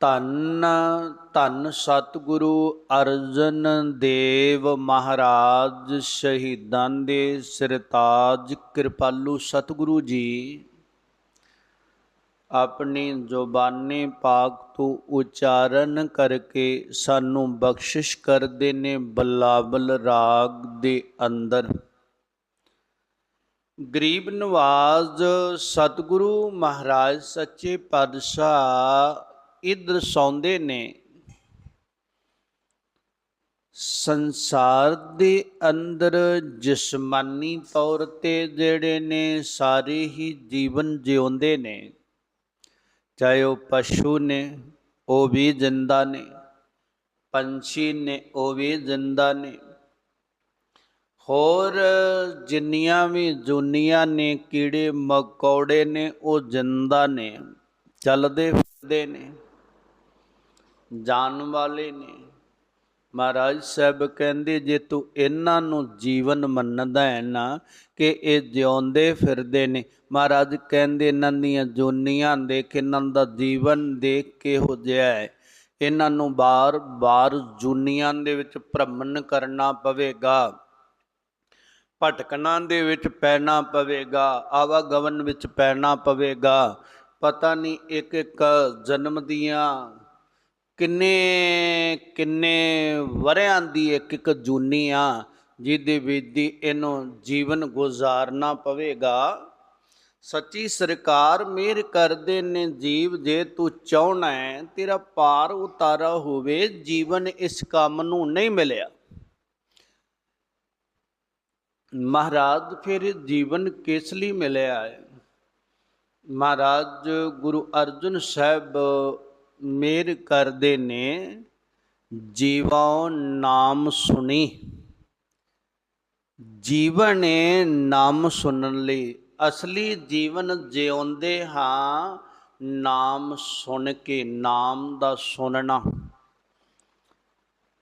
ਧੰਨ ਧੰਨ ਸਤਿਗੁਰੂ ਅਰਜਨ ਦੇਵ ਮਹਾਰਾਜ ਸ਼ਹੀਦਾਂ ਦੇ ਸਰਤਾਜ ਕਿਰਪਾਲੂ ਸਤਿਗੁਰੂ ਜੀ, ਆਪਣੀ ਜ਼ੁਬਾਨੇ ਪਾਕ ਤੋਂ ਉਚਾਰਨ ਕਰਕੇ ਸਾਨੂੰ ਬਖਸ਼ਿਸ਼ ਕਰਦੇ ਨੇ ਬਲਾਬਲ ਰਾਗ ਦੇ ਅੰਦਰ। ਗਰੀਬ ਨਵਾਜ਼, ਸਤਿਗੁਰੂ ਮਹਾਰਾਜ ਸੱਚੇ ਪਾਤਸ਼ਾਹ ਇਹ ਦਰਸਾਉਂਦੇ ਨੇ, ਸੰਸਾਰ ਦੇ ਅੰਦਰ ਜਿਸਮਾਨੀ ਤੌਰ ਤੇ ਜਿਹੜੇ ਨੇ ਸਾਰੇ ਹੀ ਜੀਵਨ ਜਿਉਂਦੇ ਨੇ, ਚਾਹੇ ਉਹ ਪਸ਼ੂ ਨੇ, ਉਹ ਵੀ ਜ਼ਿੰਦਾ ਨੇ, ਪੰਛੀ ਨੇ, ਉਹ ਵੀ ਜ਼ਿੰਦਾ ਨੇ। ਹੋਰ ਜਿੰਨੀਆਂ ਵੀ ਜੁਨੀਆਂ ਨੇ, ਕੀੜੇ ਮਕੌੜੇ ਨੇ, ਉਹ ਜ਼ਿੰਦਾ ਨੇ, ਚੱਲਦੇ ਫਿਰਦੇ ਨੇ। ਜਾਣ ਵਾਲੇ ਨੇ। ਮਹਾਰਾਜ ਸਾਹਿਬ ਕਹਿੰਦੇ, ਜੇ ਤੂੰ ਇਹਨਾਂ ਨੂੰ ਜੀਵਨ ਮੰਨਦਾ ਹੈ ਨਾ ਕਿ ਇਹ ਜਿਉਂਦੇ ਫਿਰਦੇ ਨੇ, ਮਹਾਰਾਜ ਕਹਿੰਦੇ ਇਹਨਾਂ ਦੀਆਂ ਜੋਨੀਆਂ ਦੇਖ, ਇਹਨਾਂ ਦਾ ਜੀਵਨ ਦੇਖ ਕੇ ਹੋ ਜਿਆ ਹੈ। ਇਹਨਾਂ ਨੂੰ ਬਾਰ-ਬਾਰ ਜੁਨੀਆਂ ਦੇ ਵਿੱਚ ਭ੍ਰਮਣ ਕਰਨਾ ਪਵੇਗਾ, ਭਟਕਣਾ ਦੇ ਵਿੱਚ ਪੈਣਾ ਪਵੇਗਾ, ਆਵਾਗਮਨ ਵਿੱਚ ਪੈਣਾ ਪਵੇਗਾ। ਪਤਾ ਨਹੀਂ ਇੱਕ ਇੱਕ ਜਨਮ ਦੀਆਂ ਕਿੰਨੇ ਕਿੰਨੇ ਵਰਿਆਂ ਦੀ ਇੱਕ ਇੱਕ ਜੂਨੀ ਆ, ਜਿਹਦੇ ਵਿੱਚ ਦੀ ਇਹਨੂੰ ਜੀਵਨ ਗੁਜ਼ਾਰਨਾ ਪਵੇਗਾ। ਸੱਚੀ ਸਰਕਾਰ ਮਿਹਰ ਕਰਦੇ ਨੇ ਜੀਵ, ਜੇ ਤੂੰ ਚਾਹਣਾ ਹੈ, ਤੇਰਾ ਪਾਰ ਉਤਾਰਾ ਹੋਵੇ, ਜੀਵਨ ਇਸ ਕੰਮ ਨੂੰ ਨਹੀਂ ਮਿਲਿਆ। ਮਹਾਰਾਜ, ਫਿਰ ਜੀਵਨ ਕਿਸ ਲਈ ਮਿਲਿਆ ਹੈ? ਮਹਾਰਾਜ, ਗੁਰੂ ਅਰਜਨ ਸਾਹਿਬ ਮੇਰ ਕਰਦੇ ਨੇ ਜੀਵੋ ਨਾਮ ਸੁਣੀ। ਜੀਵਨ ਹੈ ਨਾਮ ਸੁਣਨ ਲਈ, ਅਸਲੀ ਜੀਵਨ ਜਿਉਂਦੇ ਹਾਂ, ਨਾਮ ਸੁਣ ਕੇ ਨਾਮ ਦਾ ਸੁਣਨਾ।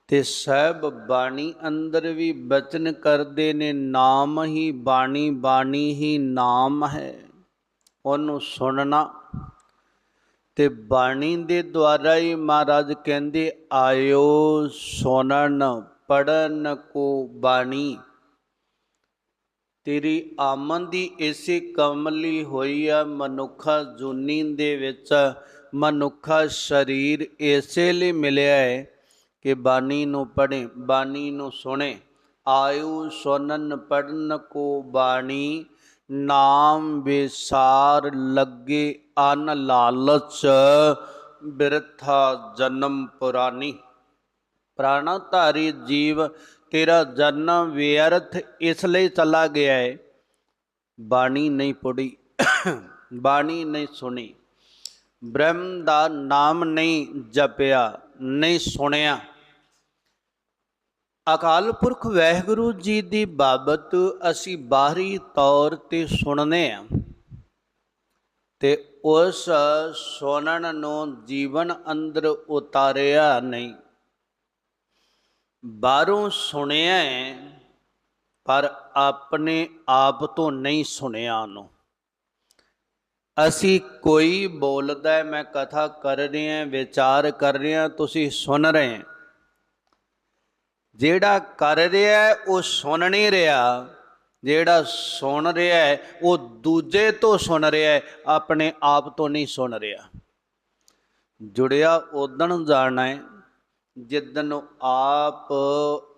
ਤੇ ਸਹਿਬ ਬਾਣੀ ਅੰਦਰ ਵੀ ਬਚਨ ਕਰਦੇ ਨੇ, ਨਾਮ ਹੀ ਬਾਣੀ ਬਾਣੀ ਹੀ ਨਾਮ ਹੈ। ਉਹਨੂੰ ਸੁਣਨਾ ਤੇ ਬਾਣੀ ਦੇ ਦੁਆਰਾ ਹੀ ਮਹਾਰਾਜ ਕਹਿੰਦੇ, ਆਇਓ ਸੁਣਨ ਪੜਨ ਕੋ ਬਾਣੀ। ਤੇਰੀ ਆਮਨ ਦੀ ਇਸੇ ਕਮਲੀ ਹੋਈ ਆ, ਮਨੁੱਖਾ ਜੁਨੀ ਦੇ ਵਿੱਚ ਮਨੁੱਖਾ ਸਰੀਰ ਇਸੇ ਲਈ ਮਿਲਿਆ ਹੈ ਕਿ ਬਾਣੀ ਨੂੰ ਪੜ੍ਹੇ, ਬਾਣੀ ਨੂੰ ਸੁਣੇ। ਆਇਓ ਸੁਣਨ ਪੜਨ ਕੋ ਬਾਣੀ, ਨਾਮ ਵਿਸਾਰ ਲੱਗੇ ਅਨ ਲਾਲਚ ਬਿਰਥਾ ਜਨਮ ਪੁਰਾਨੀ ਪ੍ਰਾਣਾ ਧਾਰੀ ਜੀਵ ਤੇਰਾ ਜਨਮ ਵਿਅਰਥ ਇਸ ਲਈ ਚਲਾ ਗਿਆ ਹੈ ਬਾਣੀ ਨਹੀਂ ਪੜੀ ਬਾਣੀ ਨਹੀਂ ਸੁਣੀ। ਬ੍ਰਹਮ ਦਾ ਨਾਮ ਨਹੀਂ ਜਪਿਆ, ਨਹੀਂ ਸੁਣਿਆ। ਅਕਾਲ ਪੁਰਖ ਵਾਹਿਗੁਰੂ ਜੀ ਦੀ ਬਾਬਤ ਅਸੀਂ ਬਾਹਰੀ ਤੌਰ ਤੇ ਸੁਣਨੇ ਆ। ਤੇ ਉਸ ਸੁਣਨ ਨੂੰ ਜੀਵਨ ਅੰਦਰ ਉਤਾਰਿਆ ਨਹੀਂ। ਬਾਹਰੋਂ ਸੁਣਿਆ ਹੈ ਪਰ ਆਪਣੇ ਆਪ ਤੋਂ ਨਹੀਂ ਸੁਣਿਆ ਉਹਨੂੰ। ਅਸੀਂ ਕੋਈ ਬੋਲਦਾ ਮੈਂ ਕਥਾ ਕਰ ਰਿਹਾ ਵਿਚਾਰ ਕਰ ਰਿਹਾ ਤੁਸੀਂ ਸੁਣ ਰਹੇ ਜਿਹੜਾ ਕਰ ਰਿਹਾ ਉਹ ਸੁਣ ਨਹੀਂ ਰਿਹਾ। ਜਿਹੜਾ ਸੁਣ ਰਿਹਾ ਹੈ, ਉਹ ਦੂਜੇ ਤੋਂ ਸੁਣ ਰਿਹਾ ਹੈ, ਆਪਣੇ ਆਪ ਤੋਂ ਨਹੀਂ ਸੁਣ ਰਿਹਾ। ਜੁੜਿਆ ਉਦਣ ਜਾਣਾ ਹੈ ਜਿੱਦਨ ਆਪ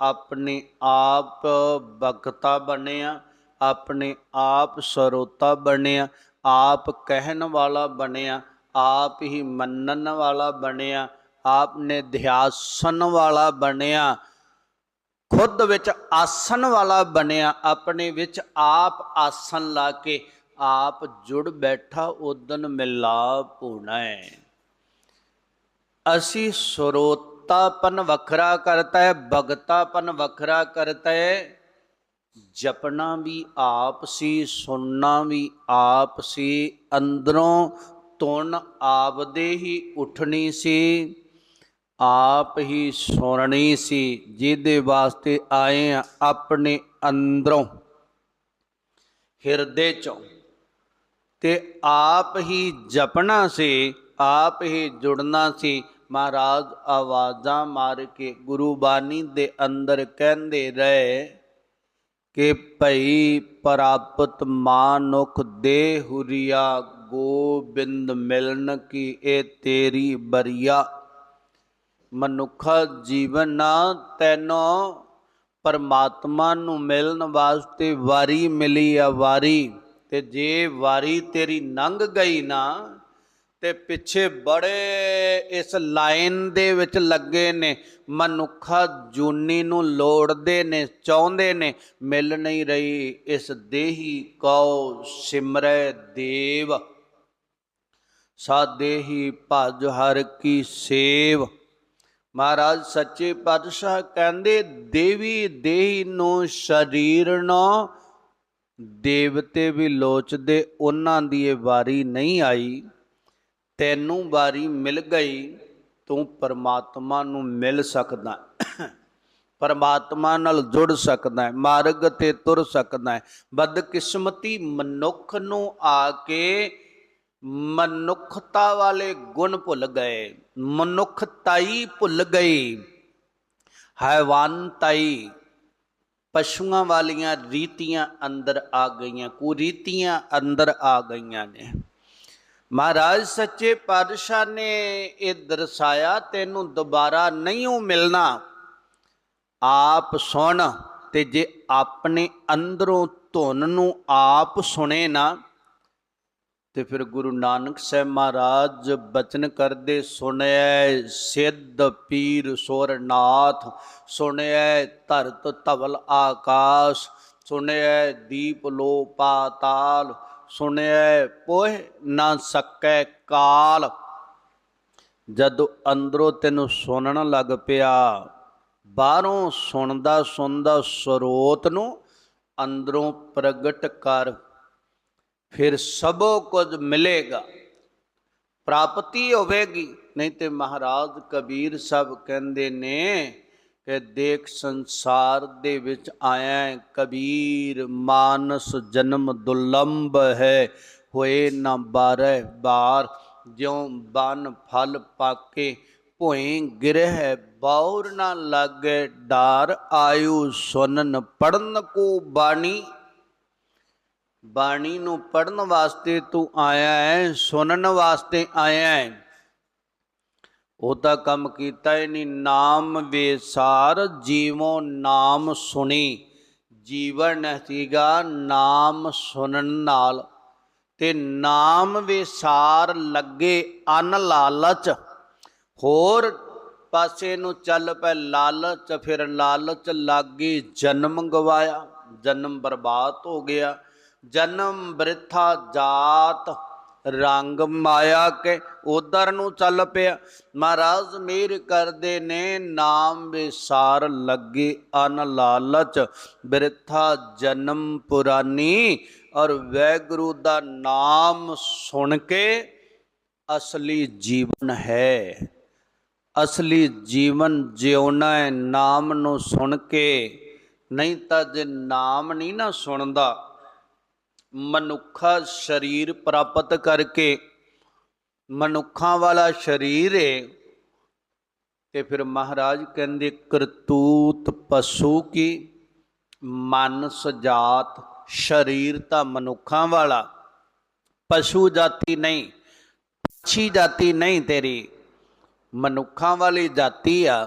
ਆਪਣੇ ਆਪ ਬਖਤਾ ਬਣਿਆ, ਆਪਣੇ ਆਪ ਸਰੋਤਾ ਬਣਿਆ, ਆਪ ਕਹਿਣ ਵਾਲਾ ਬਣਿਆ, ਆਪ ਹੀ ਮੰਨਣ ਵਾਲਾ ਬਣਿਆ, ਆਪ ਨੇ ਧਿਆਸਨ ਵਾਲਾ ਬਣਿਆ ਖੁਦ ਵਿੱਚ ਆਸਣ ਵਾਲਾ ਬਣਿਆ, ਆਪਣੇ ਵਿੱਚ ਆਪ ਆਸਣ ਲਾ ਕੇ ਆਪ ਜੁੜ ਬੈਠਾ ਉਦਨ ਮਿਲਾਪ ਹੋਣਾ ਹੈ। ਅਸੀਂ ਸਰੋਤਾਪਨ ਵੱਖਰਾ ਕਰਤਾ ਹੈ, ਭਗਤਾਪਨ ਵੱਖਰਾ ਕਰਤਾ ਹੈ। ਜਪਣਾ ਵੀ ਆਪ ਸੀ, ਸੁਣਨਾ ਵੀ ਆਪ ਸੀ, ਅੰਦਰੋਂ ਤੁਨ ਆਪਦੇ ਹੀ ਉੱਠਣੀ ਸੀ। ਆਪ ਹੀ ਸੁਣਨੀ ਸੀ, ਜਿਹਦੇ ਵਾਸਤੇ ਆਏ ਆ ਆਪਣੇ ਅੰਦਰੋਂ। ਹਿਰਦੇ ਚੋਂ। ਤੇ ਆਪ ਹੀ ਜਪਣਾ ਸੀ, ਆਪ ਹੀ ਜੁੜਨਾ ਸੀ। ਮਹਾਰਾਜ ਆਵਾਜ਼ਾਂ ਮਾਰ ਕੇ ਗੁਰੂ ਬਾਣੀ ਦੇ ਅੰਦਰ ਕਹਿੰਦੇ ਰਹੇ ਕਿ ਭਈ ਪ੍ਰਾਪਤ ਮਾਨੁਖ ਦੇ ਹੁਰੀਆ ਗੋਬਿੰਦ ਮਿਲਨ ਕੀ ਇਹ ਤੇਰੀ ਬਰੀਆ ਮਨੁੱਖ ਜੀਵਨ ਤੈਨੂੰ ਪਰਮਾਤਮਾ ਨੂੰ ਮਿਲਣ ਵਾਸਤੇ ਵਾਰੀ ਮਿਲੀ ਆ ਵਾਰੀ। ਤੇ ਜੇ ਵਾਰੀ ਤੇਰੀ ਲੰਘ ਗਈ ਨਾ, ਤੇ ਪਿੱਛੇ ਬੜੇ ਇਸ ਲਾਈਨ ਦੇ ਵਿੱਚ ਲੱਗੇ ਨੇ। ਮਨੁੱਖਾ ਜੂਨੀ ਨੂੰ ਲੋੜਦੇ ਨੇ, ਚਾਹੁੰਦੇ ਨੇ, ਮਿਲ ਨਹੀਂ ਰਹੀ। ਇਸ ਦੇਹੀ ਕਉ ਸਿਮਰੈ ਦੇਵ ਸਾਦੇਹੀ ਭਜ ਹਰ ਕੀ ਸੇਵ। ਮਹਾਰਾਜ ਸੱਚੇ ਪਾਤਸ਼ਾਹ ਕਹਿੰਦੇ, ਦੇਵੀ ਦੇਹੀ ਨੂੰ ਸਰੀਰ ਨੂੰ, ਦੇਵਤੇ ਵੀ ਲੋਚਦੇ, ਉਹਨਾਂ ਦੀ ਇਹ ਵਾਰੀ ਨਹੀਂ ਆਈ। ਤੈਨੂੰ ਵਾਰੀ ਮਿਲ ਗਈ, ਤੂੰ ਪਰਮਾਤਮਾ ਨੂੰ ਮਿਲ ਸਕਦਾ ਪਰਮਾਤਮਾ ਨਾਲ ਜੁੜ ਸਕਦਾ ਹੈ, ਮਾਰਗ ਤੇ ਤੁਰ ਸਕਦਾ ਹੈ। ਬਦਕਿਸਮਤੀ ਮਨੁੱਖ ਨੂੰ ਆ ਕੇ ਮਨੁੱਖਤਾ ਵਾਲੇ ਗੁਣ ਭੁੱਲ ਗਏ, ਮਨੁੱਖਤਾਈ ਭੁੱਲ ਗਈ ਹੈਵਾਨਤਾਈ ਪਸ਼ੂਆਂ ਵਾਲੀਆਂ ਰੀਤੀਆਂ ਅੰਦਰ ਆ ਗਈਆਂ, ਕੁਰੀਤੀਆਂ ਅੰਦਰ ਆ ਗਈਆਂ ਨੇ। ਮਹਾਰਾਜ ਸੱਚੇ ਪਾਤਸ਼ਾਹ ਨੇ ਇਹ ਦਰਸਾਇਆ, ਤੈਨੂੰ ਦੁਬਾਰਾ ਨਹੀਂ ਉਹ ਮਿਲਣਾ। ਆਪ ਸੁਣ ਤੇ ਜੇ ਆਪਣੇ ਅੰਦਰੋਂ ਧੁਨ ਨੂੰ ਆਪ ਸੁਣੇ ਨਾ ਤੇ ਫਿਰ ਗੁਰੂ ਨਾਨਕ ਸਾਹਿਬ ਮਹਾਰਾਜ ਬਚਨ ਕਰਦੇ, ਸੁਣਿਐ ਸਿੱਧ ਪੀਰ ਸੋਰਨਾਥ, ਸੁਣਿਐ ਧਰਤ ਧਵਲ ਆਕਾਸ਼, ਸੁਣਿਐ ਦੀਪ ਲੋ ਪਾਤਾਲ, ਸੁਣਿਐ ਪੋਹ ਨਾ ਸਕੈ ਕਾਲ। ਜਦੋਂ ਅੰਦਰੋਂ ਤੈਨੂੰ ਸੁਣਨ ਲੱਗ ਪਿਆ, ਬਾਹਰੋਂ ਸੁਣਦਾ ਸੁਣਦਾ ਸਰੋਤ ਨੂੰ ਅੰਦਰੋਂ ਪ੍ਰਗਟ ਕਰ ਫਿਰ ਸਭੋ ਕੁਝ ਮਿਲੇਗਾ। ਪ੍ਰਾਪਤੀ ਹੋਵੇਗੀ, ਨਹੀਂ ਤੇ ਮਹਾਰਾਜ ਕਬੀਰ ਸਾਹਿਬ ਕਹਿੰਦੇ ਨੇ ਕਿ ਦੇਖ ਸੰਸਾਰ ਦੇ ਵਿੱਚ ਆਇਆ ਕਬੀਰ, ਮਾਨਸ ਜਨਮ ਦੁਲੰਭ ਹੈ, ਹੋਏ ਨਾ ਬਾਰਹ ਬਾਰ, ਜਿਉ ਬਨ ਫਲ ਪਾਕੇ ਭੋਏ ਗਿਰਹਿ, ਬੌਰ ਨਾ ਲਾਗੇ ਡਾਰ, ਆਯੂ ਸੁਨਨ ਪੜਨ ਕੋ ਬਾਣੀ। ਬਾਣੀ ਨੂੰ ਪੜਨ ਵਾਸਤੇ ਤੂੰ ਆਇਆ ਹੈ, ਸੁਣਨ ਵਾਸਤੇ ਆਇਆ ਹੈ। ਉਹ ਤਾਂ ਕੰਮ ਕੀਤਾ ਹੀ ਨਹੀਂ। ਨਾਮ ਵੇਸਾਰ, ਜੀਵੋ ਨਾਮ ਸੁਣੀ। ਜੀਵਨ ਸੀਗਾ ਨਾਮ ਸੁਣਨ ਨਾਲ। ਤੇ ਨਾਮ ਵੇਸਾਰ ਲੱਗੇ ਅਨ ਲਾਲਚ। ਹੋਰ ਪਾਸੇ ਨੂੰ ਚੱਲ ਪੈ ਲਾਲਚ, ਫਿਰ ਲਾਲਚ ਲੱਗੀ ਜਨਮ ਗਵਾਇਆ। ਜਨਮ ਬਰਬਾਦ ਹੋ ਗਿਆ। ਜਨਮ ਬ੍ਰਿਥਾ ਜਾਤ, ਰੰਗ ਮਾਇਆ ਕੇ ਉਧਰ ਨੂੰ ਚੱਲ ਪਿਆ। ਮਹਾਰਾਜ ਮੀਰ ਕਰਦੇ ਨੇ, ਨਾਮ ਵਿਸਾਰ ਲੱਗੇ ਅਨ ਲਾਲਚ। ਬ੍ਰਿਥਾ ਜਨਮ ਪੁਰਾਨੀ ਔਰ ਵੈਗੁਰੂ ਦਾ ਨਾਮ ਸੁਣ ਕੇ ਅਸਲੀ ਜੀਵਨ ਹੈ। ਅਸਲੀ ਜੀਵਨ ਜਿਉਣਾ ਹੈ, ਨਾਮ ਨੂੰ ਸੁਣ ਕੇ। ਨਹੀਂ ਤਾਂ ਜੇ ਨਾਮ ਨਹੀਂ ਨਾ ਸੁਣਦਾ ਮਨੁੱਖਾ ਸਰੀਰ ਪ੍ਰਾਪਤ ਕਰਕੇ ਮਨੁੱਖਾਂ ਵਾਲਾ ਸਰੀਰ ਏ, ਤੇ ਫਿਰ ਮਹਾਰਾਜ ਕਹਿੰਦੇ, ਕਰਤੂਤ ਪਸ਼ੂ ਕੀ? ਮਨ ਸਜਾਤ ਸਰੀਰ ਤਾਂ ਮਨੁੱਖਾਂ ਵਾਲਾ। ਪਸ਼ੂ ਜਾਤੀ ਨਹੀਂ ਅੱਛੀ ਜਾਤੀ ਨਹੀਂ ਤੇਰੀ। ਮਨੁੱਖਾਂ ਵਾਲੀ ਜਾਤੀ ਆ,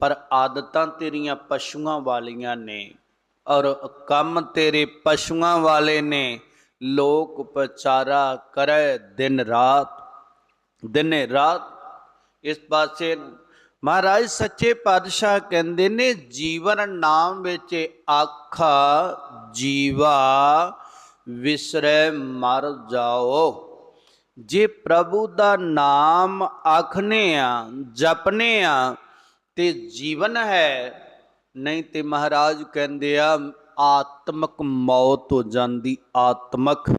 ਪਰ ਆਦਤਾਂ ਤੇਰੀਆਂ ਪਸ਼ੂਆਂ ਵਾਲੀਆਂ ਨੇ। ਔਰ ਕੰਮ ਤੇਰੇ ਪਸ਼ੂਆਂ ਵਾਲੇ ਨੇ ਲੋਕ ਪਚਾਰਾ ਕਰੈ ਦਿਨ ਰਾਤ, ਦਿਨੇ ਰਾਤ। ਇਸ ਪਾਸੇ ਮਹਾਰਾਜ ਸੱਚੇ ਪਾਤਸ਼ਾਹ ਕਹਿੰਦੇ ਨੇ, ਜੀਵਨ ਨਾਮ ਵਿੱਚ ਆਖਾ ਜੀਵਾ ਵਿਸਰੈ ਮਰ ਜਾਓ। ਜੇ ਪ੍ਰਭੂ ਦਾ ਨਾਮ ਆਖਨੇ ਆ, ਜਪਨੇ ਆ, ਤੇ ਜੀਵਨ ਹੈ ਨਹੀਂ ਤੇ ਮਹਾਰਾਜ ਕਹਿੰਦੇ ਆ, ਆਤਮਕ ਮੌਤ ਹੋ ਜਾਂਦੀ, ਆਤਮਕ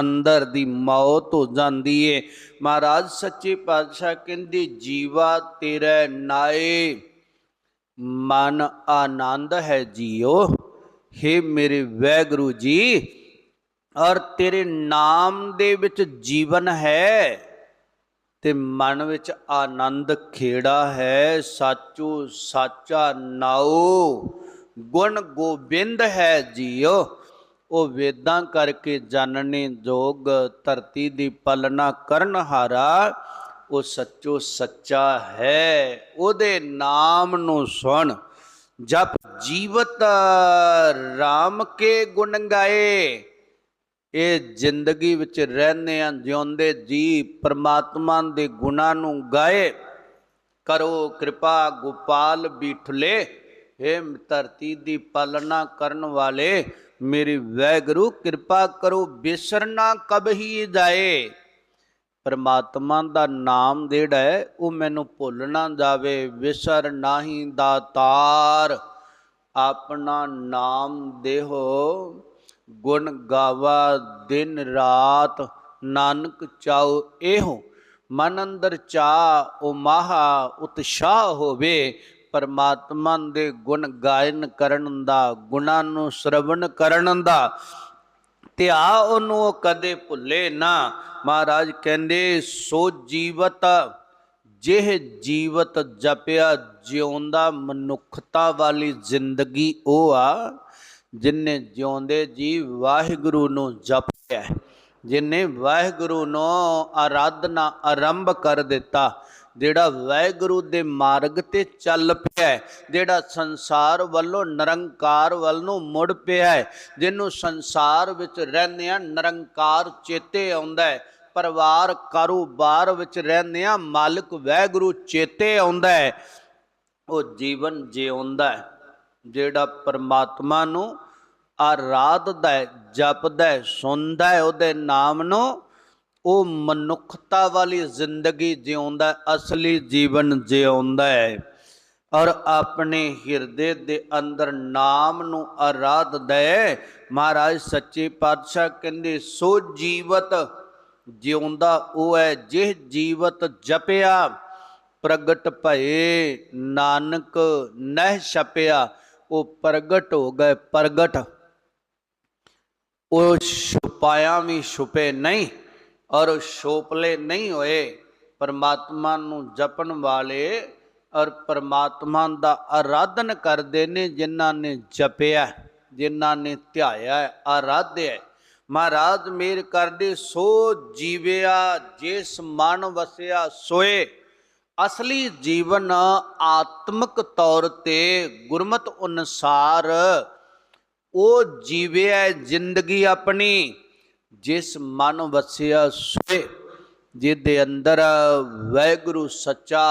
ਅੰਦਰ ਦੀ ਮੌਤ ਹੋ ਜਾਂਦੀ ਏ। ਮਹਾਰਾਜ ਸੱਚੇ ਪਾਤਸ਼ਾਹ ਕਹਿੰਦੇ, ਜੀਵਾ ਤੇਰੇ ਨਾਏ, ਮਨ ਆਨੰਦ ਹੈ ਜੀਓ। हे ਮੇਰੇ ਵੈਗੁਰੂ ਜੀ, ਔਰ ਤੇਰੇ ਨਾਮ ਦੇ ਵਿੱਚ ਜੀਵਨ ਹੈ। ਤੇ ਮਨ ਵਿੱਚ ਆਨੰਦ ਖੇੜਾ ਹੈ। ਸਾਚੂ ਸਾਚਾ ਨਾਉ, ਗੁਣ ਗੋਬਿੰਦ ਹੈ ਜੀਓ ਉਹ ਵੇਦਾਂ ਕਰਕੇ ਜਾਣਨੇ ਯੋਗ ਧਰਤੀ ਦੀ ਪਾਲਣਾ ਕਰਨ ਹਾਰਾ, ਉਹ ਸੱਚੋ ਸੱਚਾ ਹੈ। ਉਹਦੇ ਨਾਮ ਨੂੰ ਸੁਣ, ਜਪ ਜੀਵਤ RAM ਕੇ ਗੁਣ ਗਾਏ। ਇਹ ਜ਼ਿੰਦਗੀ ਵਿੱਚ ਰਹਿੰਦੇ ਆ, ਜਿਉਂਦੇ ਜੀ, ਪ੍ਰਮਾਤਮਾ ਦੇ ਗੁਣਾਂ ਨੂੰ ਗਾਏ, ਕਰੋ ਕਿਰਪਾ ਗੋਪਾਲ ਬੀਠਲੇ हे ਧਰਤੀ ਦੀ ਪਾਲਣਾ ਕਰਨ ਵਾਲੇ, ਮੇਰੀ ਵੈਗਰੂ ਕਿਰਪਾ ਕਰੋ ਬਿਸਰਨਾ ਕਬਹੀ ਜਾਏ। ਪਰਮਾਤਮਾ ਦਾ ਨਾਮ ਜਿਹੜਾ ਹੈ, ਉਹ ਮੈਨੂੰ ਭੁੱਲ ਨਾ ਜਾਵੇ ਵਿਸਰ ਨਾਹੀ ਦਾਤਾਰ ਆਪਣਾ ਨਾਮ ਦੇਹੋ। ਗੁਣ ਗਾਵਾ ਦਿਨ ਰਾਤ, ਨਾਨਕ ਚਾਉ ਇਹੋ। ਮਨ ਅੰਦਰ ਚਾ ਉਹ ਮਹਾ ਉਤਸ਼ਾਹ ਹੋਵੇ। ਪਰਮਾਤਮਾ ਦੇ ਗੁਣ ਗਾਇਨ ਕਰਨ ਦਾ, ਗੁਣਾਂ ਨੂੰ ਸ਼ਰਵਣ ਕਰਨ ਦਾ। ਧਿਆ ਉਹਨੂੰ, ਉਹ ਕਦੇ ਭੁੱਲੇ ਨਾ। ਮਹਾਰਾਜ ਕਹਿੰਦੇ, ਸੋ ਜੀਵਤ, ਜਿਹ ਜੀਵਤ ਜਪਿਆ, ਜਿਉਂਦਾ ਮਨੁੱਖਤਾ ਵਾਲੀ ਜ਼ਿੰਦਗੀ ਉਹ ਆ। ਜਿਨੇ ਜਿਉਂਦੇ ਜੀ ਵਾਹਿਗੁਰੂ ਨੂੰ ਜਪਿਆ ਜਿਨੇ ਵਾਹਿਗੁਰੂ ਨੂੰ ਆਰਾਧਨਾ ਆਰੰਭ ਕਰ ਦਿੱਤਾ ਜਿਹੜਾ ਵਾਹਿਗੁਰੂ ਦੇ ਮਾਰਗ ਤੇ ਚੱਲ ਪਿਆ ਹੈ, ਜਿਹੜਾ ਸੰਸਾਰ ਵੱਲੋਂ ਨਿਰੰਕਾਰ ਵੱਲ ਨੂੰ ਮੁੜ ਪਿਆ ਹੈ, ਜਿਹਨੂੰ ਸੰਸਾਰ ਵਿੱਚ ਰਹਿੰਦਿਆਂ ਨਿਰੰਕਾਰ ਚੇਤੇ ਆਉਂਦਾ ਹੈ ਪਰਿਵਾਰ ਕਾਰੋਬਾਰ ਵਿੱਚ ਰਹਿੰਦਿਆਂ ਮਾਲਕ ਵਾਹਿਗੁਰੂ ਚੇਤੇ ਆਉਂਦਾ ਹੈ ਉਹ ਜੀਵਨ ਜਿਉਂਦਾ ਹੈ। ਜਿਹੜਾ ਪਰਮਾਤਮਾ ਨੂੰ ਆਰਾਧਦਾ ਹੈ, ਜਪਦਾ ਹੈ, ਸੁਣਦਾ ਹੈ, ਉਹਦੇ ਨਾਮ ਨੂੰ ਉਹ ਮਨੁੱਖਤਾ ਵਾਲੀ ਜ਼ਿੰਦਗੀ ਜਿਉਂਦਾ ਅਸਲੀ ਜੀਵਨ ਜਿਉਂਦਾ ਹੈ। ਔਰ ਆਪਣੇ ਹਿਰਦੇ ਦੇ ਅੰਦਰ ਨਾਮ ਨੂੰ ਆਰਾਧਦਾ ਹੈ। ਮਹਾਰਾਜ ਸੱਚੇ ਪਾਤਸ਼ਾਹ ਕਹਿੰਦੇ, ਸੋ ਜੀਵਤ ਜਿਉਂਦਾ ਉਹ ਹੈ ਜਿਹ ਜੀਵਤ ਜਪਿਆ, ਪ੍ਰਗਟ ਭਏ ਨਾਨਕ ਨਹਿ ਛਪਿਆ। ਉਹ ਪ੍ਰਗਟ ਹੋ ਗਏ, ਪ੍ਰਗਟ। ਉਹ ਛੁਪਾਇਆ ਵੀ ਛੁਪੇ ਨਹੀਂ ਔਰ ਛੋਪਲੇ ਨਹੀਂ ਹੋਏ। ਪਰਮਾਤਮਾ ਨੂੰ ਜਪਣ ਵਾਲੇ ਔਰ ਪਰਮਾਤਮਾ ਦਾ ਆਰਾਧਨ ਕਰਦੇ ਨੇ ਜਿਨ੍ਹਾਂ ਨੇ ਜਪਿਆ, ਜਿਨ੍ਹਾਂ ਨੇ ਧਿਆਇਆ ਆਰਾਧਿਆ ਮਹਾਰਾਜ ਮੇਰ ਕਰਦੇ, ਸੋ ਜੀਵਿਆ, ਜਿਸ ਮਨ ਵਸਿਆ ਸੋਏ। ਅਸਲੀ ਜੀਵਨ ਆਤਮਿਕ ਤੌਰ ਤੇ ਗੁਰਮਤ ਅਨੁਸਾਰ ਉਹ ਜੀਵਿਆ ਜ਼ਿੰਦਗੀ ਆਪਣੀ, ਜਿਸ ਮਨ ਵਸਿਆ ਸੋਏ, ਜਿਹਦੇ ਅੰਦਰ ਵੈਗੁਰੂ ਸੱਚਾ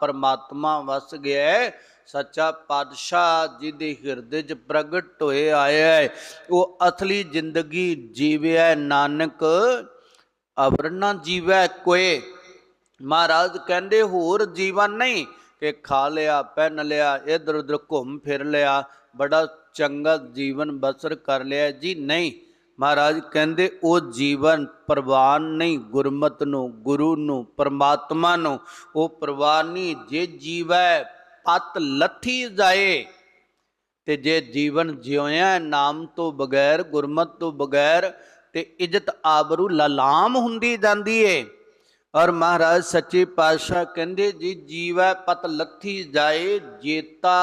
ਪਰਮਾਤਮਾ ਵਸ ਗਿਆ ਹੈ, ਸੱਚਾ ਪਾਤਸ਼ਾਹ ਜਿਹਦੇ ਹਿਰਦੇ 'ਚ ਪ੍ਰਗਟ ਹੋਏ ਆਇਆ ਹੈ, ਉਹ ਅਸਲੀ ਜ਼ਿੰਦਗੀ ਜੀਵਿਆ ਨਾਨਕ ਅਵਰਨਾ ਜੀਵੈ ਕੋਏ ਮਹਾਰਾਜ ਕਹਿੰਦੇ, ਹੋਰ ਜੀਵਨ ਨਹੀਂ ਕਿ ਖਾ ਲਿਆ, ਪਹਿਨ ਲਿਆ ਇਧਰ ਉਧਰ ਘੁੰਮ ਫਿਰ ਲਿਆ, ਬੜਾ ਚੰਗਾ ਜੀਵਨ ਬਸਰ ਕਰ ਲਿਆ। ਜੀ ਨਹੀਂ, ਮਹਾਰਾਜ ਕਹਿੰਦੇ, ਉਹ ਜੀਵਨ ਪ੍ਰਵਾਨ ਨਹੀਂ, ਗੁਰਮਤ ਨੂੰ, ਗੁਰੂ ਨੂੰ, ਪਰਮਾਤਮਾ ਨੂੰ, ਉਹ ਪ੍ਰਵਾਨ ਨਹੀਂ। ਜੇ ਜੀਵੈ ਪਤ ਲੱਥੀ ਜਾਏ ਤੇ ਜੇ ਜੀਵਨ ਜਿਉਇਆ ਨਾਮ ਤੋਂ ਬਗੈਰ, ਗੁਰਮਤ ਤੋਂ ਬਗੈਰ ਤੇ ਇੱਜ਼ਤ ਆਬਰੂ ਲਲਾਮ ਹੁੰਦੀ ਜਾਂਦੀ ਏ। ਔਰ ਮਹਾਰਾਜ ਸੱਚੇ ਪਾਤਸ਼ਾਹ ਕਹਿੰਦੇ, ਜੀ ਜੀਵੈ ਪਤ ਲੱਥੀ ਜਾਏ, ਜੇਤਾ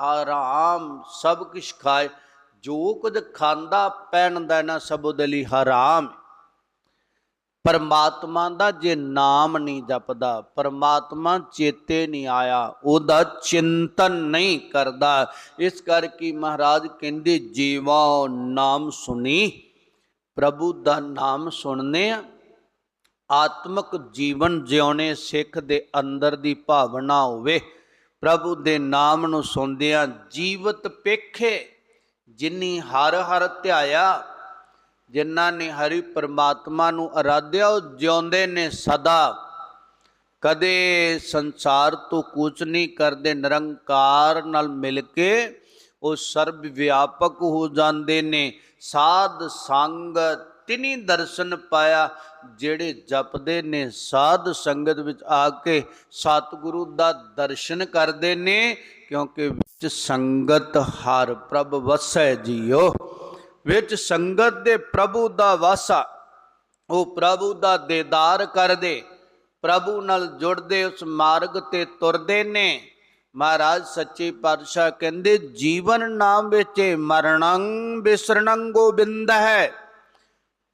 ਹਰਾਮ ਸਭ ਕੁਛ ਖਾਏ। ਜੋ ਕੁਝ ਖਾਂਦਾ ਪਹਿਨਦਾ ਨਾ ਸਭ ਉਹਦੇ ਲਈ ਹਰਾਮ ਪਰਮਾਤਮਾ ਦਾ ਜੇ ਨਾਮ ਨਹੀਂ ਜਪਦਾ, ਪਰਮਾਤਮਾ ਚੇਤੇ ਨਹੀਂ ਆਇਆ, ਉਹਦਾ ਚਿੰਤਨ ਨਹੀਂ ਕਰਦਾ। ਇਸ ਕਰਕੇ ਮਹਾਰਾਜ ਕਹਿੰਦੇ, ਜੀਵਾ ਨਾਮ ਸੁਣੀ, ਪ੍ਰਭੂ ਦਾ ਨਾਮ ਸੁਣਨੇ ਆ ਆਤਮਿਕ ਜੀਵਨ ਜਿਉਣੇ ਸਿੱਖ ਦੇ ਅੰਦਰ ਦੀ ਭਾਵਨਾ ਹੋਵੇ। ਪ੍ਰਭੂ ਦੇ ਨਾਮ ਨੂੰ ਸੁਣਦਿਆਂ ਜੀਵਤ ਪੇਖੇ, ਜਿਨੀ ਹਰ ਹਰ ਧਿਆਇਆ, ਜਿਨ੍ਹਾਂ ਨੇ ਹਰੀ ਪਰਮਾਤਮਾ ਨੂੰ ਅਰਾਧਿਆ, ਉਹ ਜਿਉਂਦੇ ਨੇ ਸਦਾ। ਕਦੇ ਸੰਸਾਰ ਤੋਂ ਕੂਚ ਨਹੀਂ ਕਰਦੇ, ਨਿਰੰਕਾਰ ਨਾਲ ਮਿਲ ਕੇ ਉਹ ਸਰਬ ਵਿਆਪਕ ਹੋ ਜਾਂਦੇ ਨੇ। ਸਾਧ ਸੰਗ ਤਿਨੀ ਦਰਸ਼ਨ ਪਾਇਆ, ਜਿਹੜੇ ਜਪਦੇ ਨੇ, ਸਾਧ ਸੰਗਤ ਵਿੱਚ ਆ ਕੇ ਸਤਿਗੁਰੂ ਦਾ ਦਰਸ਼ਨ ਕਰਦੇ ਨੇ, ਕਿਉਂਕਿ ਵਿੱਚ ਸੰਗਤ ਹਰ ਪ੍ਰਭ ਵਸੈ ਜੀਓ। ਵਿੱਚ ਸੰਗਤ ਦੇ ਪ੍ਰਭੂ ਦਾ ਵਾਸਾ, ਉਹ ਪ੍ਰਭੂ ਦਾ ਦੀਦਾਰ ਕਰਦੇ, ਪ੍ਰਭੂ ਨਾਲ ਜੁੜਦੇ, ਉਸ ਮਾਰਗ ਤੇ ਤੁਰਦੇ ਨੇ। ਮਹਾਰਾਜ ਸੱਚੇ ਪਾਤਸ਼ਾਹ ਕਹਿੰਦੇ, ਜੀਵਨ ਨਾਮ ਵਿੱਚ ਮਰਣੰ ਬਿਸਰਣੰ ਗੋਬਿੰਦ ਹੈ।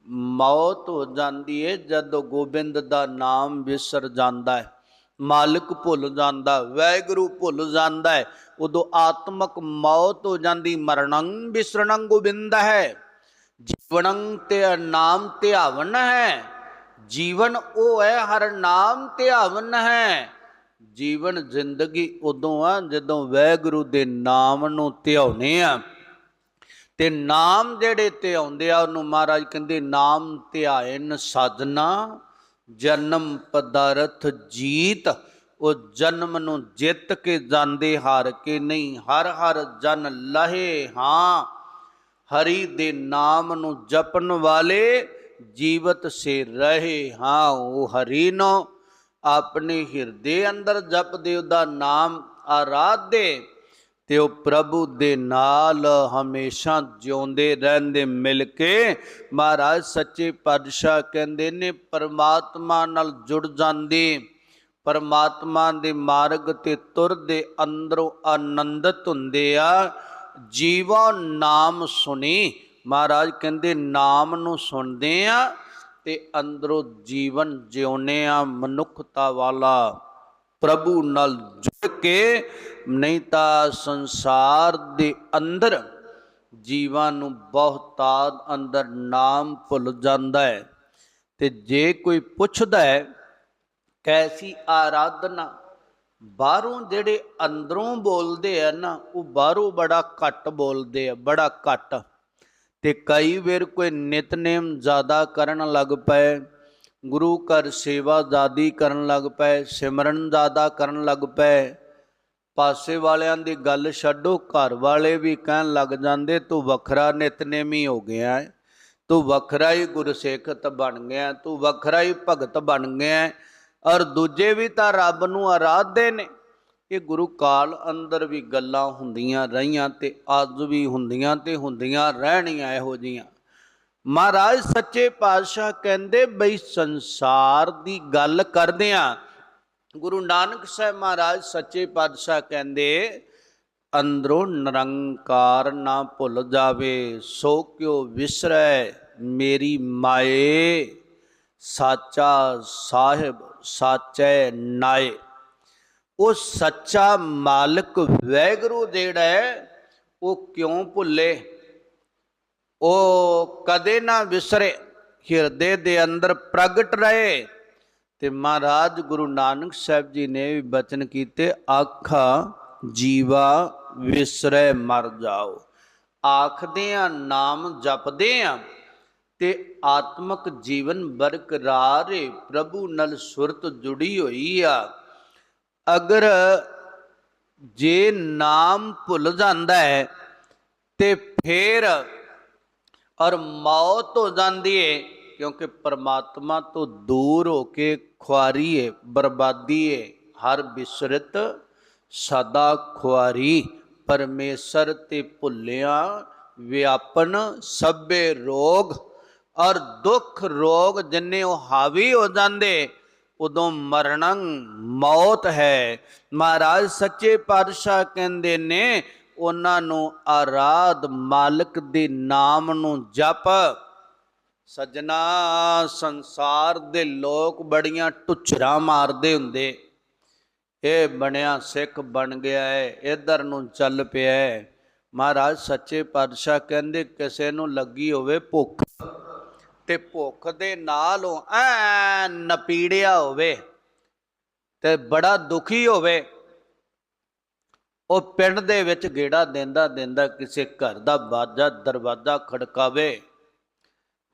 ਮੌਤ ਹੋ ਜਾਂਦੀ ਹੈ ਜਦੋਂ ਗੋਬਿੰਦ ਦਾ ਨਾਮ ਵਿਸਰ ਜਾਂਦਾ ਹੈ ਮਾਲਕ ਭੁੱਲ ਜਾਂਦਾ, ਵੈਗੁਰੂ ਭੁੱਲ ਜਾਂਦਾ ਹੈ ਉਦੋਂ ਆਤਮਕ ਮੌਤ ਹੋ ਜਾਂਦੀ, ਮਰਣੰ ਬਿਸਰਣੰ ਗੋਬਿੰਦ ਹੈ। ਜੀਵਨੰ ਤੇ ਨਾਮ ਧਿਆਵਨ ਹੈ। ਜੀਵਨ ਉਹ ਹੈ, ਹਰ ਨਾਮ ਧਿਆਵਨ ਹੈ। ਜੀਵਨ ਜ਼ਿੰਦਗੀ ਉਦੋਂ ਆ ਜਦੋਂ ਵੈਗੁਰੂ ਦੇ ਨਾਮ ਨੂੰ ਧਿਆਉਨੇ ਆ। ਤੇ ਨਾਮ ਜਿਹੜੇ ਤੇ ਆਉਂਦੇ ਆ, ਉਹਨੂੰ ਮਹਾਰਾਜ ਕਹਿੰਦੇ ਨਾਮ ਧਿਆਇਨ ਸਾਧਨਾ, ਜਨਮ ਪਦਾਰਥ ਜੀਤ, ਉਹ ਜਨਮ ਨੂੰ ਜਿੱਤ ਕੇ ਜਾਂਦੇ ਹਾਰ ਕੇ ਨਹੀਂ, ਹਰ ਹਰ ਜਨ ਲਹੇ ਹਾਂ। ਹਰੀ ਦੇ ਨਾਮ ਨੂੰ ਜਪਣ ਵਾਲੇ ਜੀਵਤ ਸੇ ਰਹੇ ਹਾਂ, ਉਹ ਹਰੀ ਨੂੰ। ਆਪਣੇ ਹਿਰਦੇ ਅੰਦਰ ਜਪਦੇ, ਉਹਦਾ ਨਾਮ ਆਰਾਧਦੇ ਤੇ ਉਹ ਪ੍ਰਭੂ ਦੇ ਨਾਲ ਹਮੇਸ਼ਾ ਜਿਉਂਦੇ ਰਹਿੰਦੇ ਮਿਲ ਕੇ ਮਹਾਰਾਜ ਸੱਚੇ ਪਾਤਸ਼ਾਹ ਕਹਿੰਦੇ ਨੇ, ਪਰਮਾਤਮਾ ਨਾਲ ਜੁੜ ਜਾਂਦੇ। ਪਰਮਾਤਮਾ ਦੇ ਮਾਰਗ ਤੇ ਤੁਰਦੇ ਅੰਦਰੋਂ ਆਨੰਦਿਤ ਹੁੰਦੇ ਆ। ਜੀਵਾ ਨਾਮ ਸੁਣੀ। ਮਹਾਰਾਜ ਕਹਿੰਦੇ, ਨਾਮ ਨੂੰ ਸੁਣਦੇ ਆ ਤੇ ਅੰਦਰੋਂ ਜੀਵਨ ਜਿਉਨੇ ਆ ਮਨੁੱਖਤਾ ਵਾਲਾ। ਪ੍ਰਭੂ ਨਾਲ ਜੁੜ ਕੇ ਨਹੀਂ ਤਾਂ ਸੰਸਾਰ ਦੇ ਅੰਦਰ ਜੀਵਾਂ ਨੂੰ ਬਹੁਤਾਤ ਅੰਦਰ ਨਾਮ ਭੁੱਲ ਜਾਂਦਾ ਹੈ। ਤੇ ਜੇ ਕੋਈ ਪੁੱਛਦਾ ਹੈ, ਕੈਸੀ ਆਰਾਧਨਾ ਬਾਹਰੋਂ ਜਿਹੜੇ ਅੰਦਰੋਂ ਬੋਲਦੇ ਆ ਨਾ, ਉਹ ਬਾਹਰੋਂ ਬੜਾ ਘੱਟ ਬੋਲਦੇ ਆ, ਬੜਾ ਘੱਟ। ਤੇ ਕਈ ਵਾਰ ਕੋਈ ਨਿਤਨੇਮ ਜ਼ਿਆਦਾ ਕਰਨ ਲੱਗ ਪਏ, ਗੁਰੂ ਘਰ ਸੇਵਾ ਜ਼ਾਦੀ ਕਰਨ ਲੱਗ ਪਏ, ਸਿਮਰਨ ਜ਼ਿਆਦਾ ਕਰਨ ਲੱਗ ਪਏ ਪਾਸੇ ਵਾਲਿਆਂ ਦੀ ਗੱਲ ਛੱਡੋ, ਘਰ ਵਾਲੇ ਵੀ ਕਹਿਣ ਲੱਗ ਜਾਂਦੇ, ਤੂੰ ਵੱਖਰਾ ਨਿਤਨੇਮੀ ਹੋ ਗਿਆ ਹੈ ਤੂੰ ਵੱਖਰਾ ਹੀ ਗੁਰਸਿੱਖਤ ਬਣ ਗਿਆ ਤੂੰ ਵੱਖਰਾ ਹੀ ਭਗਤ ਬਣ ਗਿਆ ਹੈ। ਔਰ ਦੂਜੇ ਵੀ ਤਾਂ ਰੱਬ ਨੂੰ ਆਰਾਧਦੇ ਨੇ। ਇਹ ਗੁਰੂ ਕਾਲ ਅੰਦਰ ਵੀ ਗੱਲਾਂ ਹੁੰਦੀਆਂ ਰਹੀਆਂ ਤੇ ਅੱਜ ਵੀ ਹੁੰਦੀਆਂ ਤੇ ਹੁੰਦੀਆਂ ਰਹਿਣੀਆਂ ਇਹੋ ਜੀਆਂ ਮਹਾਰਾਜ ਸੱਚੇ ਪਾਤਸ਼ਾਹ ਕਹਿੰਦੇ ਬਈ ਸੰਸਾਰ ਦੀ ਗੱਲ ਕਰਦਿਆਂ ਗੁਰੂ ਨਾਨਕ ਸਾਹਿਬ ਮਹਾਰਾਜ ਸੱਚੇ ਪਾਤਸ਼ਾਹ ਕਹਿੰਦੇ, ਅੰਦਰੋਂ ਨਿਰੰਕਾਰ ਨਾ ਭੁੱਲ ਜਾਵੇ, ਸੋ ਕਿਉ ਵਿਸਰੈ ਮੇਰੀ ਮਾਏ? ਸਾਚਾ ਸਾਹਿਬ ਸਾਚੈ ਨਾਏ। ਉਹ ਸੱਚਾ ਮਾਲਕ ਵੈਗਰੂ ਜਿਹੜਾ ਹੈ, ਉਹ ਕਿਉਂ ਭੁੱਲੇ? ਉਹ ਕਦੇ ਨਾ ਵਿਸਰੇ, ਹਿਰਦੇ ਦੇ ਅੰਦਰ ਪ੍ਰਗਟ ਰਹੇ ਤੇ ਮਹਾਰਾਜ ਗੁਰੂ ਨਾਨਕ ਸਾਹਿਬ ਜੀ ਨੇ ਵੀ ਬਚਨ ਕੀਤੇ, ਆਖਾ, ਜੀਵਾ ਵਿਸਰੈ, ਮਰ ਜਾਓ। ਆਖਦੇ ਆ ਨਾਮ ਜਪਦੇ ਆ ਤੇ ਆਤਮਕ ਜੀਵਨ ਬਰਕਰਾਰ ਹੈ ਪ੍ਰਭੂ ਨਾਲ ਸੁਰਤ ਜੁੜੀ ਹੋਈ ਆ। ਅਗਰ ਜੇ ਨਾਮ ਭੁੱਲ ਜਾਂਦਾ ਹੈ ਤੇ ਫੇਰ ਔਰ ਮੌਤ ਹੋ ਜਾਂਦੀ ਏ ਕਿਉਂਕਿ ਪਰਮਾਤਮਾ ਤੋਂ ਦੂਰ ਹੋ ਕੇ ਖੁਆਰੀ ਏ, ਬਰਬਾਦੀ ਏ, ਹਰ ਬਿਸਰਤ ਸਦਾ ਖੁਆਰੀ। ਪਰਮੇਸ਼ਰ ਤੇ ਭੁੱਲਿਆ ਵਿਆਪਨ ਸਭੇ ਰੋਗ, ਔਰ ਦੁੱਖ ਰੋਗ ਜਿੰਨੇ ਉਹ ਹਾਵੀ ਹੋ ਜਾਂਦੇ, ਉਦੋਂ ਮਰਣੰ ਮੌਤ ਹੈ। ਮਹਾਰਾਜ ਸੱਚੇ ਪਾਤਸ਼ਾਹ ਕਹਿੰਦੇ ਨੇ, ਉਹਨਾਂ ਨੂੰ ਆਰਾਧ ਮਾਲਕ ਦੇ ਨਾਮ ਨੂੰ ਜਪ। ਸੱਜਣਾ, ਸੰਸਾਰ ਦੇ ਲੋਕ ਬੜੀਆਂ ਟੁੱਚਰਾਂ ਮਾਰਦੇ ਹੁੰਦੇ। ਇਹ ਬਣਿਆ ਸਿੱਖ ਬਣ ਗਿਆ ਹੈ, ਇਧਰ ਨੂੰ ਚੱਲ ਪਿਆ ਹੈ। ਮਹਾਰਾਜ ਸੱਚੇ ਪਾਤਸ਼ਾਹ ਕਹਿੰਦੇ, ਕਿਸੇ ਨੂੰ ਲੱਗੀ ਹੋਵੇ ਭੁੱਖ ਤੇ ਭੁੱਖ ਦੇ ਨਾਲ ਉਹ ਐ ਨਪੀੜਿਆ ਹੋਵੇ ਤੇ ਬੜਾ ਦੁਖੀ ਹੋਵੇ, ਉਹ ਪਿੰਡ ਦੇ ਵਿੱਚ ਗੇੜਾ ਦਿੰਦਾ ਦਿੰਦਾ ਕਿਸੇ ਘਰ ਦਾ ਬਾਜਾ, ਦਰਵਾਜ਼ਾ ਖੜਕਾਵੇ।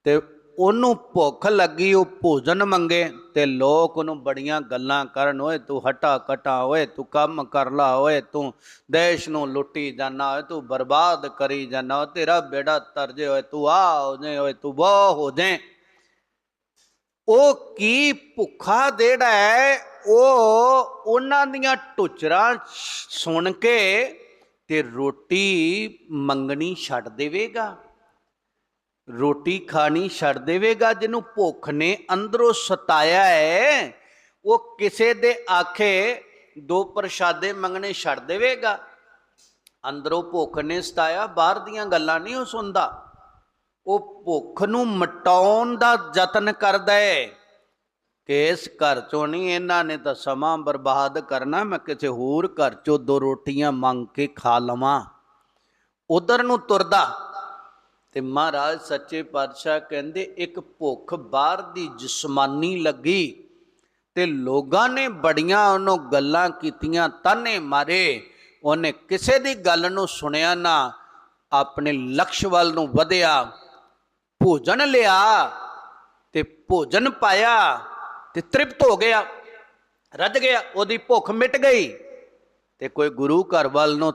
ਤੇ ਉਹਨੂੰ ਭੁੱਖ ਲੱਗੀ, ਉਹ ਭੋਜਨ ਮੰਗੇ ਤੇ ਲੋਕ ਉਹਨੂੰ ਬੜੀਆਂ ਗੱਲਾਂ ਕਰਨ, ਓਏ ਤੂੰ ਹਟਾ ਕਟਾ, ਓਏ ਤੂੰ ਕੰਮ ਕਰ ਲਾ, ਓਏ ਤੂੰ ਦੇਸ਼ ਨੂੰ ਲੁੱਟੀ ਜਾਣਾ ਓਏ ਤੂੰ ਬਰਬਾਦ ਕਰੀ ਜਾਣਾ ਤੇਰਾ ਬੇੜਾ ਤਰਜੇ, ਓਏ ਤੂੰ ਆ ਹੋ ਜੇ ਓਏ ਤੂੰ ਉਹ ਹੋ ਜੇ ਉਹ ਕੀ ਭੁੱਖਾ ਜਿਹੜਾ ਹੈ? ਉਹ ਉਹਨਾਂ ਦੀਆਂ ਟੁਚਰਾਂ ਸੁਣ ਕੇ ਤੇ ਰੋਟੀ ਮੰਗਣੀ ਛੱਡ ਦੇਵੇਗਾ। ਰੋਟੀ ਖਾਣੀ ਛੱਡ ਦੇਵੇਗਾ, ਜਿਹਨੂੰ ਭੁੱਖ ਨੇ ਅੰਦਰੋਂ ਸਤਾਇਆ ਹੈ, ਉਹ ਕਿਸੇ ਦੇ ਆਖੇ ਦੋ ਪ੍ਰਸ਼ਾਦੇ ਮੰਗਣੇ ਛੱਡ ਦੇਵੇਗਾ। ਅੰਦਰੋਂ ਭੁੱਖ ਨੇ ਸਤਾਇਆ, ਬਾਹਰ ਦੀਆਂ ਗੱਲਾਂ ਨਹੀਂ ਉਹ ਸੁਣਦਾ। ਉਹ ਭੁੱਖ ਨੂੰ ਮਟਾਉਣ ਦਾ ਯਤਨ ਕਰਦਾ ਹੈ ਕਿ ਇਸ ਘਰ ਚੋਂ ਨਹੀਂ, ਇਹਨਾਂ ਨੇ ਤਾਂ ਸਮਾਂ ਬਰਬਾਦ ਕਰਨਾ, ਮੈਂ ਕਿਸੇ ਹੋਰ ਘਰ ਚੋਂ ਦੋ ਰੋਟੀਆਂ ਮੰਗ ਕੇ ਖਾ ਲਵਾਂ। ਉਧਰ ਨੂੰ ਤੁਰਦਾ ਤੇ ਮਹਾਰਾਜ ਸੱਚੇ ਪਾਤਸ਼ਾਹ ਕਹਿੰਦੇ, ਇੱਕ ਭੁੱਖ ਬਾਹਰ ਦੀ ਜਿਸਮਾਨੀ ਲੱਗੀ ਤੇ ਲੋਕਾਂ ਨੇ ਬੜੀਆਂ ਉਹਨੂੰ ਗੱਲਾਂ ਕੀਤੀਆਂ, ਤਾਨੇ ਮਾਰੇ। ਉਹਨੇ ਕਿਸੇ ਦੀ ਗੱਲ ਨੂੰ ਸੁਣਿਆ ਨਾ, ਆਪਣੇ ਲਕਸ਼ ਵੱਲ ਨੂੰ ਵਧਿਆ। ਭੋਜਨ ਲਿਆ ਤੇ ਭੋਜਨ ਪਾਇਆ ਤੇ ਤ੍ਰਿਪਤ ਹੋ ਗਿਆ, ਰੱਜ ਗਿਆ, ਉਹਦੀ ਭੁੱਖ ਮਿਟ ਗਈ ਤੇ ਕੋਈ ਗੁਰੂ ਘਰ ਵੱਲ ਨੂੰ